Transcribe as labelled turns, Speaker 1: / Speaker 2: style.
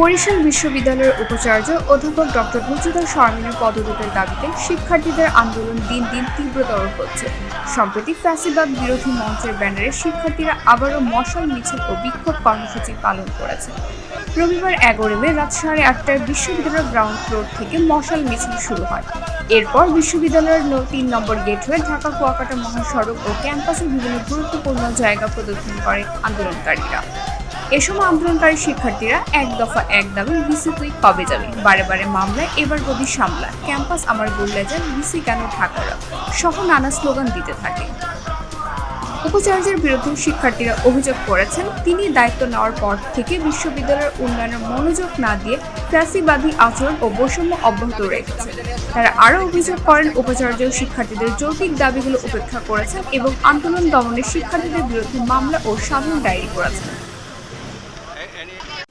Speaker 1: বরিশাল বিশ্ববিদ্যালয়ের উপাচার্য অধ্যাপক ডক্টর রুচিধর শর্মিনের পদত্যাগের দাবিতে শিক্ষার্থীদের আন্দোলন দিন দিন তীব্রতর হচ্ছে। সম্প্রতি ফ্যাসিবাদ বিরোধী মঞ্চের ব্যানারে শিক্ষার্থীরা আবারও মশাল, মিছিল ও বিক্ষোভ কর্মসূচি পালন করেছে। রবিবার এগারো মে রাত সাড়ে আটটায় বিশ্ববিদ্যালয়ের গ্রাউন্ড ফ্লোর থেকে মশাল, মিছিল শুরু হয়। এরপর বিশ্ববিদ্যালয়ের তিন নম্বর গেট হয়ে ঢাকা, কুয়াকাটা মহাসড়ক ও ক্যাম্পাসের বিভিন্ন গুরুত্বপূর্ণ জায়গা প্রদর্শন করে আন্দোলনকারীরা। এ আন্দোলনকারী শিক্ষার্থীরা এক দফা এক দাবি ভিসি তুই কবে যাবে? বারে বারে মামলায় এবার গদি সামলা। ক্যাম্পাস আমার বললে যান ভিসি কেন ঢাকারা সহ নানা স্লোগান দিতে থাকে। উপাচার্যের বিরুদ্ধে শিক্ষার্থীরা অভিযোগ করেছেন, তিনি দায়িত্ব নেওয়ার পর থেকে বিশ্ববিদ্যালয়ের উন্নয়নে মনোযোগ না দিয়ে ফ্যাসিবাদী আচরণ ও বৈষম্য অব্যাহত রেখেছে তারা আরও অভিযোগ করেন, উপাচার্য শিক্ষার্থীদের যৌক্তিক দাবিগুলো উপেক্ষা করেছেন এবং আন্দোলন দমনে শিক্ষার্থীদের বিরুদ্ধে মামলা ও সাধারণ ডায়েরি করেছেন। any.